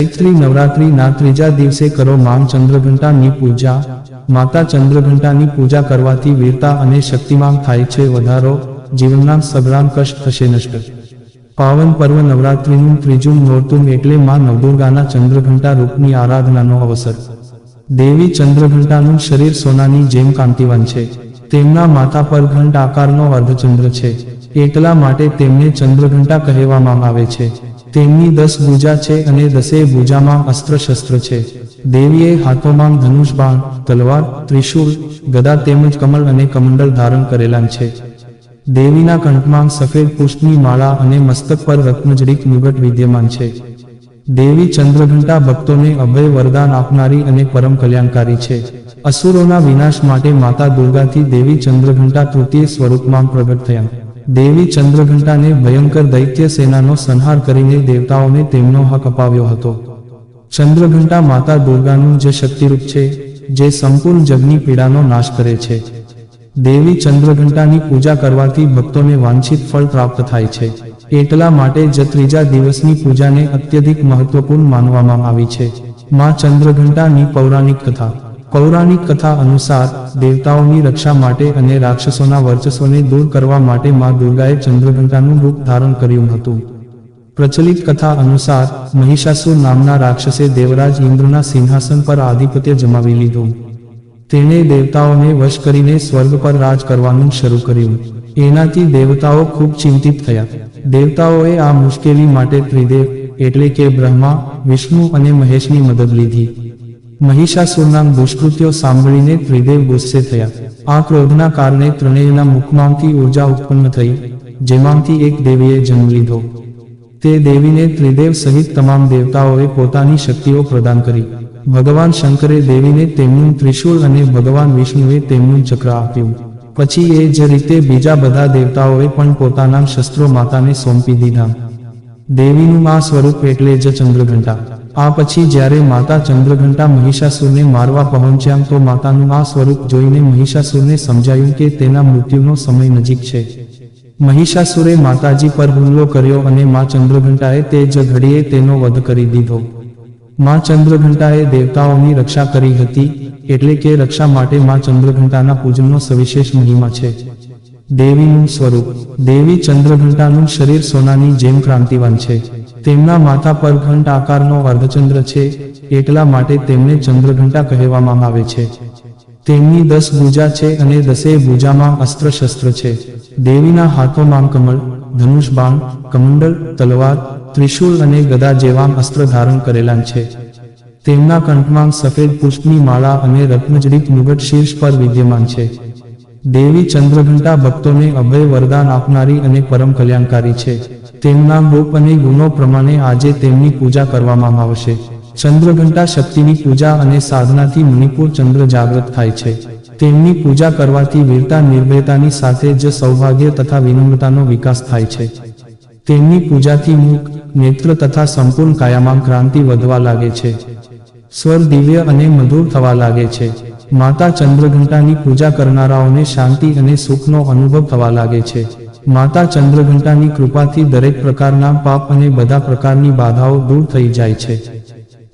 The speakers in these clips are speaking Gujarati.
ચૈત્રી નવરાત્રિના ત્રીજા દિવસે કરો માં ચંદ્રઘંટાની પૂજા. માતા ચંદ્રઘંટાની પૂજા કરવાથી વીરતા અને શક્તિમાન થાય છે. વધારો જીવનના સગરામ કષ્ટ થશે નષ્ટ. પાવન પર્વ નવરાત્રિનું ત્રીજું નોરતું એટલે માં નવદુર્ગાના ચંદ્રઘંટા રૂપની આરાધનાનો અવસર. દેવી ચંદ્રઘંટાનું શરીર સોનાની જેમ કાંતિવાન છે. તેમના માથા પર ઘંટ આકારનો અર્ધચંદ્ર છે. એકલા માટે તેમને ચંદ્રઘંટા કહેવામાં આવે છે. તેમની દસ ભૂજા છે અને દસેય ભુજામાં અસ્ત્ર શસ્ત્ર છે. દેવીએ હાથોમાં ધનુષ બાણ, તલવાર, ત્રિશૂળ, ગદા તેમજ કમળ અને કમંડલ ધારણ કરેલા છે. દેવીના કંઠમાં સફેદ પુષ્પની માળા અને મસ્તક પર રત્નજડિક મુગટ વિદ્યમાન છે. દેવી ચંદ્રઘંટા ભક્તોને અભય વરદાન આપનારી અને પરમ કલ્યાણકારી છે. અસુરોના વિનાશ માટે માતા દુર્ગાથી દેવી ચંદ્રઘંટા તૃતીય સ્વરૂપમાં પ્રગટ થયા. દેવી ચંદ્રઘંટાને ભયંકર દૈત્ય સેનાનો સંહાર કરીને દેવતાઓને તેમનો હક અપાવ્યો હતો. ચંદ્રઘંટા માતા દુર્ગાનું જે શક્તિરૂપ છે, જે સંપૂર્ણ જગની પીડાનો નાશ કરે છે. દેવી ચંદ્રઘંટાની પૂજા કરવાથી ભક્તોને વાંછિત ફળ પ્રાપ્ત થાય છે. એટલા માટે જ ત્રીજા દિવસની પૂજાને અત્યધિક મહત્વપૂર્ણ માનવામાં આવી છે. માં ચંદ્રઘંટાની પૌરાણિક કથા. પૌરાણિક કથા અનુસાર દેવતાઓની રક્ષા માટે અને રાક્ષસોના વર્ચસ્વને દૂર કરવા માટે માં દુર્ગાએ ચંદ્રઘંટાનું રૂપ ધારણ કર્યું હતું. પ્રચલિત કથા અનુસાર મહિષાસુર નામના રાક્ષસે દેવરાજ ઇન્દ્રના સિંહાસન પર આધિપત્ય જમાવી લીધું. તેણે દેવતાઓને વશ કરીને સ્વર્ગ પર રાજ કરવાનું શરૂ કર્યું. એનાથી દેવતાઓ ખૂબ ચિંતિત થયા. દેવતાઓએ આ મુશ્કેલી માટે ત્રિદેવ એટલે કે બ્રહ્મા, વિષ્ણુ અને મહેશની મદદ લીધી. મહિષાસુરના દુષ્કૃત્યો સાંભળીને ત્રિદેવ ગુસ્સે થયા. આ ક્રોધના કારણે ત્રણેયના મુખમાંથી ઊર્જા ઉત્પન્ન થઈ, જેમાંથી એક દેવીએ જન્મ લીધો. તે દેવીને ત્રિદેવ સહિત તમામ દેવતાઓએ પોતાની શક્તિઓ પ્રદાન કરી. ભગવાન શંકરે દેવીને તેમનું ત્રિશૂળ અને ભગવાન વિષ્ણુએ તેમનું ચક્ર આપ્યું. પછી એ જ રીતે બીજા બધા દેવતાઓએ પણ પોતાના શસ્ત્રો માતાને સોંપી દીધા. દેવીનું આ સ્વરૂપ એટલે જ ચંદ્રઘંટા. આ પછી જ્યારે માતા ચંદ્રઘંટા મહિષાસુરને મારવા પહોંચ્યા તો માતાનું આ સ્વરૂપ જોઈને મહિષાસુરને સમજાયું કે તેના મૃત્યુનો સમય નજીક છે. મહિષાસુરે માતાજી પર હુમલો કર્યો અને મા ચંદ્રઘંટાએ તે જ ઘડીએ તેનો વધ કરી દીધો. મા ચંદ્રઘંટાએ દેવતાઓની રક્ષા કરી હતી, એટલે કે રક્ષા માટે મા ચંદ્રઘંટાના પૂજનનો સવિશેષ મહિમા છે. દેવીનું સ્વરૂપ. દેવી ચંદ્રઘંટાનું શરીર સોનાની જેમ ક્રાંતિવાન છે. તેમના માથા પર ઘંટ આકારનો અર્ધચંદ્ર છે. એટલા માટે તેમને ચંદ્રઘંટા કહેવામાં આવે છે. તેમની દસ ભૂજા છે અને દસેય ભૂજામાં અસ્ત્ર શસ્ત્ર છે. દેવીના હાથોમાં કમળ ધનુષ બાણ કમંડલ, તલવાર ત્રિશૂલ અને ગદા જેવા અસ્ત્ર ધારણ કરેલા છે. તેમના કંઠમાં સફેદ પુષ્પની માળા અને રત્નજડિત મુગટ શીર્ષ પર વિદ્યમાન છે. દેવી ચંદ્રઘંટા ભક્તોને અભય વરદાન આપનારી અને પરમ કલ્યાણકારી છે. તેમના રૂપ અને ગુણો પ્રમાણે આજે તેમની પૂજા કરવામાં આવશે. ચંદ્રઘંટા શક્તિની પૂજા અને સાધનાથી મણિપુર ચંદ્ર જાગૃત થાય છે. તેમની પૂજા કરવાથી વીરતા, નિર્ભયતાની સાથે જ સૌભાગ્ય તથા વિનમ્રતાનો વિકાસ થાય છે. તેમની પૂજાથી મુખ, નેત્ર તથા સંપૂર્ણ કાયામાં ક્રાંતિ વધવા લાગે છે. સ્વર દિવ્ય અને મધુર થવા લાગે છે. માતા ચંદ્રઘંટાની પૂજા કરનારાઓને શાંતિ અને સુખનો અનુભવ થવા લાગે છે. માતા ચંદ્રઘંટાની કૃપાથી દરેક પ્રકારના પાપ અને બધા પ્રકારની બાધાઓ દૂર થઈ જાય છે.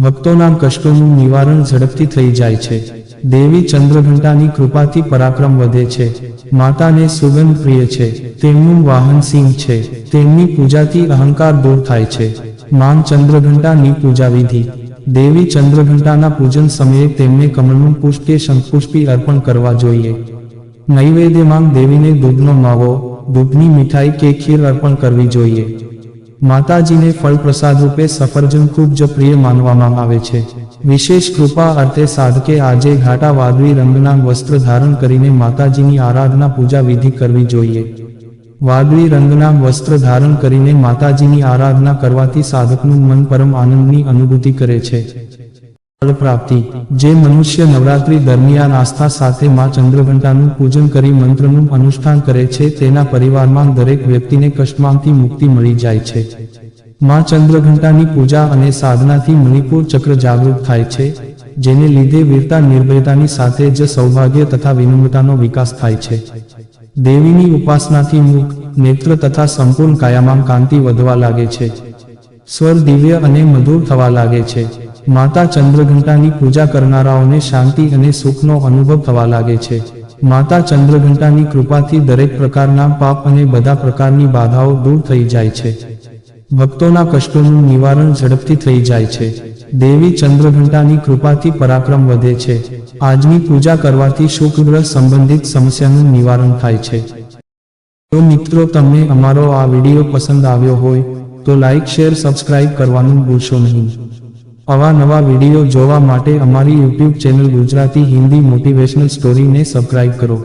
ભક્તોના કષ્ટોનું નિવારણ ઝડપથી થઈ જાય છે. દેવી ચંદ્રઘંટાની કૃપાથી પરાક્રમ વધે છે. માતાને સુગંધ પ્રિય છે. તેમનું વાહન સિંહ છે. તેમની પૂજાથી અહંકાર દૂર થાય છે. માન ચંદ્રઘંટાની પૂજા વિધિ દેવી ચંદ્રઘંટાના પૂજન સમયે તેમને કમળનું પુષ્પ કે શંખપુષ્પી અર્પણ કરવા જોઈએ. નૈવેદ્યમાં દેવીને દૂધનો માવો, દૂધની મીઠાઈ કે ખીર અર્પણ કરવી જોઈએ. માતાજીને ફળ પ્રસાદ રૂપે સફરજન ખૂબ જ પ્રિય માનવામાં આવે છે. વિશેષ કૃપા અર્થે સાધકે આજે ઘાટા વાદળી રંગના વસ્ત્ર ધારણ કરીને માતાજીની આરાધના પૂજા વિધિ કરવી જોઈએ. વાદળી રંગના વસ્ત્ર ધારણ કરીને માતાજીની આરાધના કરવાથી સાધકનું મન પરમ આનંદની અનુભૂતિ કરે છે. ફળપ્રાપ્તિ જે મનુષ્ય નવરાત્રી દરમિયાન આસ્થા સાથે માં ચંદ્રઘંટાનું પૂજન કરી મંત્રનું અનુષ્ઠાન કરે છે, તેના પરિવારમાં દરેક વ્યક્તિને કષ્ટમાંથી મુક્તિ મળી જાય છે. માં ચંદ્રઘંટાની પૂજા અને સાધનાથી મણિપુર ચક્ર જાગૃત થાય છે, જેને લીધે વીરતા, નિર્ભયતાની સાથે જ સૌભાગ્ય તથા વિનમ્રતાનો વિકાસ થાય છે. દેવીની ઉપાસનાથી મુખ નેત્ર તથા સંપૂર્ણ કાયામાં કાંતિ વધવા લાગે છે. સ્વર દિવ્ય અને મધુર થવા લાગે છે. માતા ચંદ્રઘંટાની પૂજા કરનારાઓને શાંતિ અને સુખનો અનુભવ થવા લાગે છે. માતા ચંદ્રઘંટાની કૃપાથી દરેક પ્રકારના પાપ અને બધા પ્રકારની બાધાઓ દૂર થઈ જાય છે. ભક્તોના કષ્ટોનું નિવારણ ઝડપથી થઈ જાય છે. દેવી ચંદ્રઘંટાની કૃપાથી પરાક્રમ વધે છે. આજની પૂજા કરવાથી શુક્રગ્રહ સંબંધિત સમસ્યાનું નિવારણ થાય છે. તો મિત્રો, તમને અમારો આ વીડિયો પસંદ આવ્યો હોય, તો લાઇક શેર, સબસ્ક્રાઇબ કરવાનું ભૂલશો નહીં. આવા નવા વીડિયો જોવા માટે અમારી YouTube channel Gujarati Hindi motivational સ્ટોરીને subscribe કરો.